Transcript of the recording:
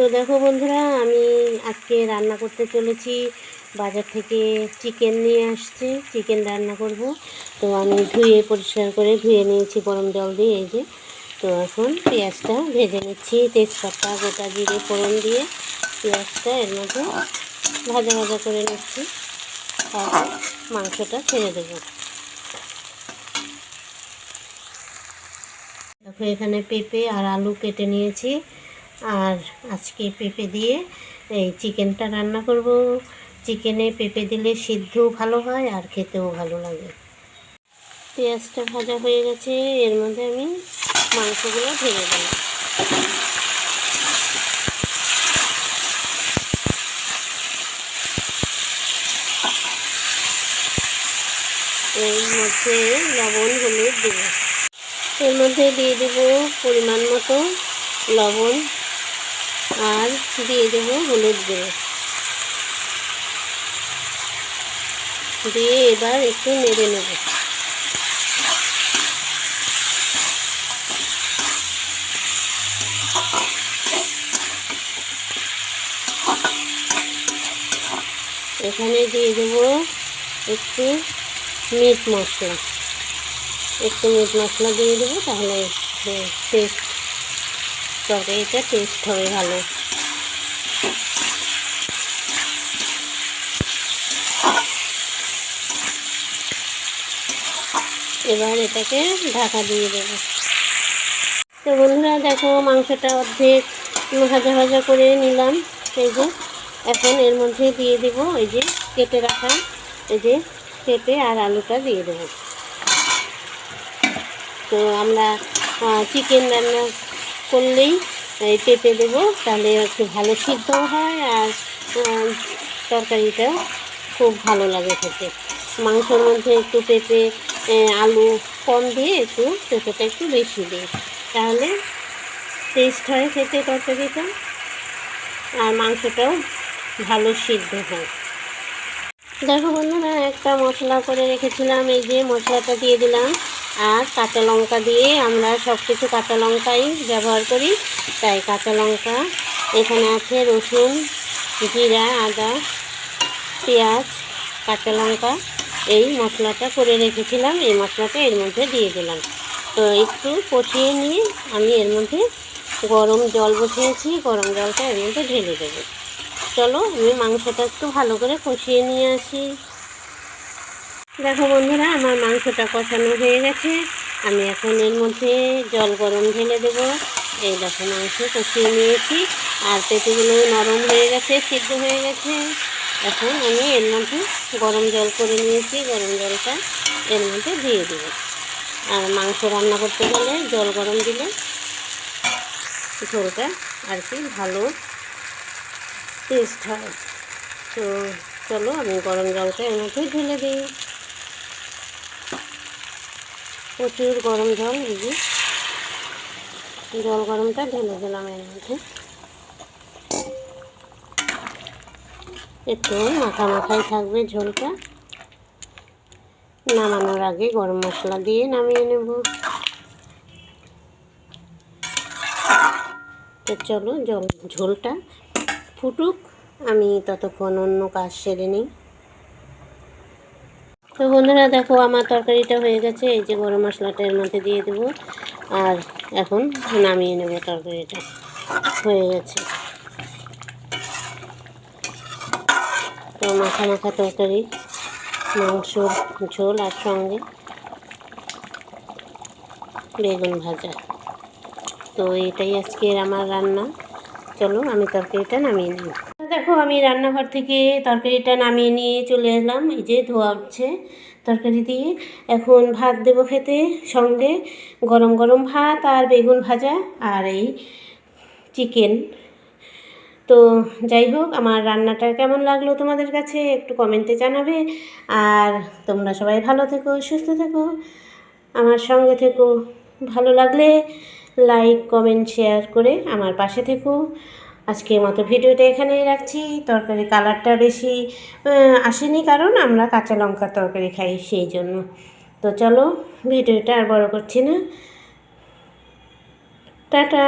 তো দেখো বন্ধুরা, আমি আজকে রান্না করতে চলেছি। বাজার থেকে চিকেন নিয়ে আসছি, চিকেন রান্না করব। তো আমি ধুয়ে পরিষ্কার করে ধুয়ে নিয়েছি, গরম জল দিয়ে এই যে। তো এখন পেঁয়াজটা ভেজে নিচ্ছি, তেজপাতা, গোটা জিরে, ফোড়ন দিয়ে পেঁয়াজটা এর মধ্যে ভাজা ভাজা করে নিচ্ছি। আর মাংসটা ছেড়ে দেবো। দেখো এখানে পেঁপে আর আলু কেটে নিয়েছি। আর আজকে পেঁপে দিয়ে এই চিকেনটা রান্না করব। চিকেনে পেঁপে দিলে সিদ্ধও ভালো হয় আর খেতেও ভালো লাগে। পেঁয়াজটা ভাজা হয়ে গেছে, এর মধ্যে আমি মাংসগুলো ঢেলে দেব। এর মধ্যে লবণ, হলুদ দেবো। এর মধ্যে দিয়ে দেব পরিমাণ মতো লবণ। আর দিয়ে দেব হলুদ গুঁড়ো। দিয়ে এবার একটু নেড়ে নেব। এখানে দিয়ে দেব একটু মিট মশলা। একটু মিট মশলা দিয়ে দেবো তাহলে টেস্ট তরকারিটা টেস্ট হবে ভালো। এবার এটাকে ঢাকা দিয়ে দেবো। তো বন্ধুরা, দেখো মাংসটা অর্ধেক ভাজা ভাজা করে নিলাম। এই যে, এখন এর মধ্যে দিয়ে দেব এই যে কেটে রাখা এই যে পেঁপে আর আলুটা দিয়ে দেবো। তো আমরা চিকেন রান্না করলেই পেঁপে দেবো, তাহলে একটু ভালো সিদ্ধও হয় আর তরকারিটা খুব ভালো লাগে খেতে। মাংসের মধ্যে একটু পেঁপে আলু কম দিয়ে একটু পেঁপেটা একটু বেশি দিই। তাহলে টেস্ট হয় খেতে তরকারিটা, আর মাংসটাও ভালো সিদ্ধ হয়। দেখো বন্ধুরা, একটা মশলা করে রেখেছিলাম, এই যে মশলাটা দিয়ে দিলাম। আর কাঁচা লঙ্কা দিয়ে আমরা সব কিছু কাঁচা লঙ্কাই ব্যবহার করি। তাই কাঁচা লঙ্কা, এখানে আছে রসুন, জিরা, আদা, পেঁয়াজ, কাঁচা লঙ্কা, এই মশলাটা করে রেখেছিলাম, এই মশলাটা এর মধ্যে দিয়ে দিলাম। তো একটু কষিয়ে নিয়ে আমি এর মধ্যে গরম জল বসিয়েছি, গরম জলটা এর মধ্যে ঢেলে দেবো। চলো আমি মাংসটা একটু ভালো করে কষিয়ে নিয়ে আসি। দেখো বন্ধুরা, আমার মাংসটা কষানো হয়ে গেছে। আমি এখন এর মধ্যে জল গরম ঢেলে দেব। এই দেখো মাংস কষিয়ে নিয়েছি। আর পেঁপেগুলো নরম হয়ে গেছে, সিদ্ধ হয়ে গেছে। এখন আমি এর মধ্যে গরম জল করে নিয়েছি। গরম জলটা এর মধ্যে দিয়ে দেবো। আর মাংস রান্না করতে গেলে জল গরম দিলে ঝোলটা আর কি ভালো টেস্ট হয়। তো চলো, আমি গরম জলটা এর মধ্যে ঢেলে দিই। প্রচুর গরম জল যে। জল গরমটা ঢেলে দিলাম এর মধ্যে। একটু মাখা মাখাই থাকবে ঝোলটা। নামানোর আগে গরম মশলা দিয়ে নামিয়ে নেব। তো চলো জল ঝোলটা ফুটুক। আমি ততক্ষণ অন্য কাজ সেরে নিই। তো বন্ধুরা দেখো আমার তরকারিটা হয়ে গেছে, এই যে গরম মশলাটা এর মধ্যে দিয়ে দেবো। আর এখন নামিয়ে নেব তরকারিটা, হয়ে গেছে। তো মাখা মাখা তরকারি মাংসর ঝোল আর সঙ্গে বেগুন ভাজা। তো এটাই আজকের আমার রান্না। চলো আমি তরকারিটা নামিয়ে নিই। দেখো, আমি রান্নাঘর থেকে তরকারিটা নামিয়ে নিয়ে চলে এলাম এই যে ধোয়া উঠছে তরকারি দিয়ে। এখন ভাত দেবো খেতে সঙ্গে। গরম গরম ভাত আর বেগুন ভাজা আর এই চিকেন। তো যাই হোক, আমার রান্নাটা কেমন লাগল তোমাদের কাছে একটু কমেন্টে জানাবে। আর তোমরা সবাই ভালো থেকো, সুস্থ থেকো। আমার সঙ্গে থেকো। ভালো লাগলে লাইক, কমেন্ট, শেয়ার করে আমার পাশে থেকো। আজকের মতো ভিডিওটা এখানেই রাখছি। তরকারি কালারটা বেশি আসেনি কারণ আমরা কাঁচা লঙ্কার তরকারি খাই সেই জন্য। তো চলো, ভিডিওটা আর বড় করছি না। টাটা!